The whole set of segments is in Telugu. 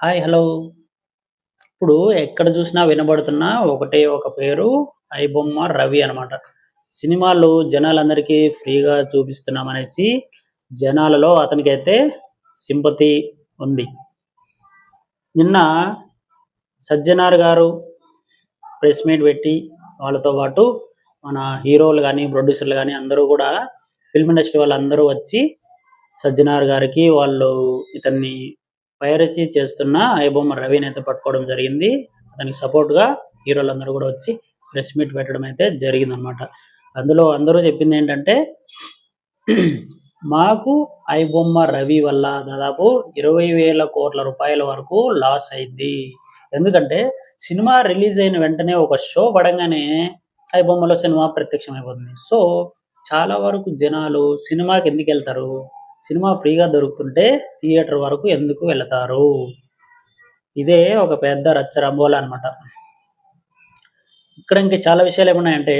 Hi hello. ఇప్పుడు ఎక్కడ చూసినా వినబడుతున్న ఒకటే ఒక పేరు ఐబొమ్మ రవి అనమాట. సినిమాలు జనాలందరికీ ఫ్రీగా చూపిస్తున్నాం అనేసి జనాలలో అతనికి అయితే సింపతి ఉంది. నిన్న సజ్జనార్ గారు ప్రెస్ మీట్ పెట్టి వాళ్ళతో పాటు మన హీరోలు కానీ ప్రొడ్యూసర్లు కానీ అందరూ కూడా ఫిల్మ్ ఇండస్ట్రీ వాళ్ళందరూ వచ్చి సజ్జనార్ గారికి వాళ్ళు ఇతన్ని పైరచి చేస్తున్న ఐబొమ్మ రవిని అయితే పట్టుకోవడం జరిగింది. అతనికి సపోర్ట్గా హీరోలందరూ కూడా వచ్చి ప్రెస్ మీట్ పెట్టడం అయితే జరిగిందనమాట అందులో అందరూ చెప్పింది ఏంటంటే మాకు ఐబొమ్మ రవి వల్ల దాదాపు ఇరవై వేల కోట్ల రూపాయల వరకు లాస్ అయింది. ఎందుకంటే సినిమా రిలీజ్ అయిన వెంటనే ఒక షో పడంగానే ఐబొమ్మలో సినిమా ప్రత్యక్షమైపోతుంది. సో చాలా వరకు జనాలు సినిమాకి ఎందుకు వెళ్తారు? సినిమా ఫ్రీగా దొరుకుతుంటే థియేటర్ వరకు ఎందుకు వెళతారు? ఇదే ఒక పెద్ద రచ్చరంబోల అనమాట ఇక్కడ ఇంకా చాలా విషయాలు ఏమున్నాయంటే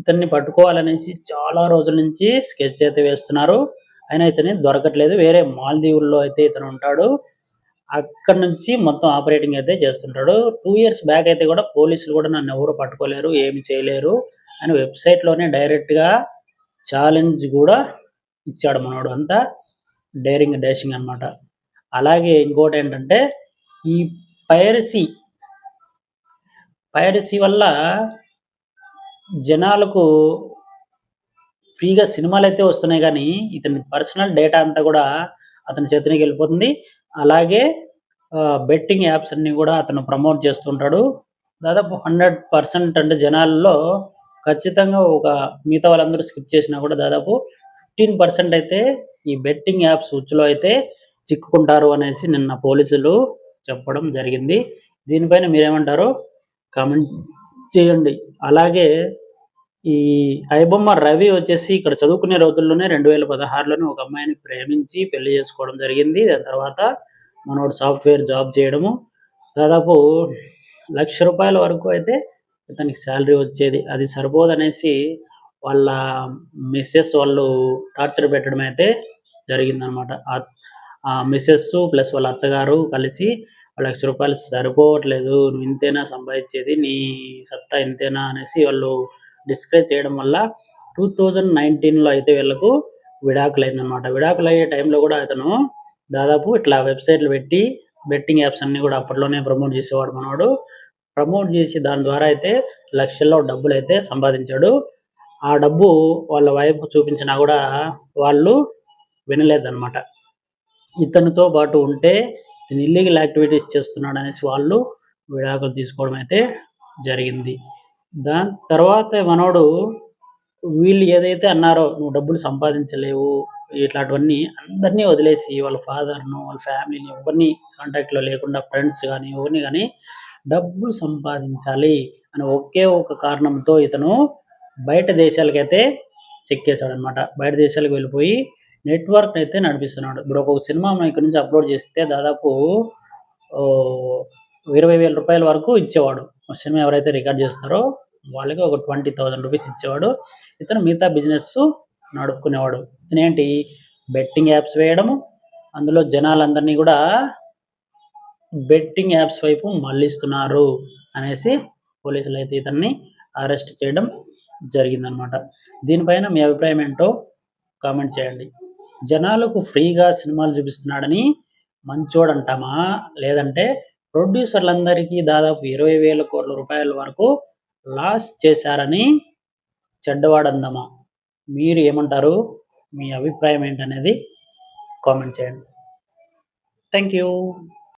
ఇతన్ని పట్టుకోవాలనేసి చాలా రోజుల నుంచి స్కెచ్ అయితే వేస్తున్నారు. అయినా ఇతని దొరకట్లేదు. వేరే మాల్దీవుల్లో అయితే ఇతను ఉంటాడు. అక్కడ నుంచి మొత్తం ఆపరేటింగ్ అయితే చేస్తుంటాడు. టూ ఇయర్స్ బ్యాక్ అయితే కూడా పోలీసులు కూడా నన్ను ఎవరు పట్టుకోలేరు ఏమి చేయలేరు అని వెబ్సైట్లోనే డైరెక్ట్గా ఛాలెంజ్ కూడా ఇచ్చాడు మనోడు అంతా. డేరింగ్ డాషింగ్ అనమాట అలాగే ఇంకోటి ఏంటంటే ఈ పైరసీ పైరసీ వల్ల జనాలకు ఫ్రీగా సినిమాలు అయితే వస్తున్నాయి కానీ ఇతని పర్సనల్ డేటా అంతా కూడా అతని చేతికి వెళ్ళిపోతుంది. అలాగే బెట్టింగ్ యాప్స్ అన్ని కూడా అతను ప్రమోట్ చేస్తుంటాడు. దాదాపు హండ్రెడ్ పర్సెంట్ అంటే జనాల్లో ఖచ్చితంగా ఒక మిగతా వాళ్ళందరూ స్కిప్ చేసినా కూడా దాదాపు ఫిఫ్టీన్ పర్సెంట్ అయితే ఈ బెట్టింగ్ యాప్స్ ఉచ్చులో అయితే చిక్కుకుంటారు అనేసి నిన్న పోలీసులు చెప్పడం జరిగింది. దీనిపైన మీరేమంటారు? కామెంట్ చేయండి. అలాగే ఈ ఐబొమ్మ రవి వచ్చేసి ఇక్కడ చదువుకునే రోజుల్లోనే రెండు వేల పదహారులోనే ఒక అమ్మాయిని ప్రేమించి పెళ్ళి చేసుకోవడం జరిగింది. దాని తర్వాత మనోడు సాఫ్ట్వేర్ జాబ్ చేయడము. దాదాపు లక్ష రూపాయల వరకు అయితే ఇతనికి శాలరీ వచ్చేది. అది సరిపోదనేసి వాళ్ళ మిస్సెస్ వాళ్ళు టార్చర్ పెట్టడం అయితే జరిగిందనమాట. ఆ మిస్సెస్ ప్లస్ వాళ్ళ అత్తగారు కలిసి లక్ష రూపాయలు సరిపోవట్లేదు నువ్వు ఇంతేనా సంపాదించేది నీ సత్తా ఇంతేనా అనేసి వాళ్ళు డిస్కరేజ్ చేయడం వల్ల టూ థౌజండ్ నైన్టీన్లో అయితే వీళ్ళకు విడాకులు అయిందనమాట విడాకులు అయ్యే టైంలో కూడా అతను దాదాపు ఇట్లా వెబ్సైట్లు పెట్టి బెట్టింగ్ యాప్స్ అన్ని కూడా అప్పట్లోనే ప్రమోట్ చేసేవాడు మనవాడు ప్రమోట్ చేసి దాని ద్వారా అయితే లక్షల్లో డబ్బులు అయితే సంపాదించాడు. ఆ డబ్బు వాళ్ళ వైపు చూపించినా కూడా వాళ్ళు వినలేదన్నమాట. ఇతనితో పాటు ఉంటే ఇతను ఇల్లీగల్ యాక్టివిటీస్ చేస్తున్నాడు అనేసి వాళ్ళు విడాకులు తీసుకోవడం అయితే జరిగింది. దాని తర్వాత మనోడు వీళ్ళు ఏదైతే అన్నారో నువ్వు డబ్బులు సంపాదించలేవు ఇట్లాంటివన్నీ అందరినీ వదిలేసి వాళ్ళ ఫాదర్ను వాళ్ళ ఫ్యామిలీని ఎవరిని కాంటాక్ట్లో లేకుండా ఫ్రెండ్స్ కానీ ఎవరిని కానీ డబ్బులు సంపాదించాలి అని ఒకే ఒక కారణంతో ఇతను బయట దేశాలకైతే చెక్కేశాడు అనమాట బయట దేశాలకు వెళ్ళిపోయి నెట్వర్క్ అయితే నడిపిస్తున్నాడు. ఇప్పుడు ఒక సినిమా మనం ఇక్కడ నుంచి అప్లోడ్ చేస్తే దాదాపు ఇరవై వేల రూపాయల వరకు ఇచ్చేవాడు. సినిమా ఎవరైతే రికార్డ్ చేస్తారో వాళ్ళకి ఒక ట్వంటీ థౌజండ్ రూపీస్ ఇచ్చేవాడు. ఇతను మిగతా బిజినెస్ నడుపుకునేవాడు. ఇతను ఏంటి? బెట్టింగ్ యాప్స్ వేయడము అందులో జనాలందరినీ కూడా బెట్టింగ్ యాప్స్ వైపు మళ్ళిస్తున్నారు అనేసి పోలీసులు అయితే ఇతన్ని అరెస్ట్ చేయడం జరిగిందనమాట దీనిపైన మీ అభిప్రాయం ఏంటో కామెంట్ చేయండి. జనాలకు ఫ్రీగా సినిమాలు చూపిస్తున్నాడని మంచోడంటామా? లేదంటే ప్రొడ్యూసర్లందరికీ దాదాపు ఇరవై వేల కోట్ల రూపాయల వరకు లాస్ చేశారని చెడ్డవాడందామా? మీరు ఏమంటారు? మీ అభిప్రాయం ఏంటనేది కామెంట్ చేయండి. Thank you.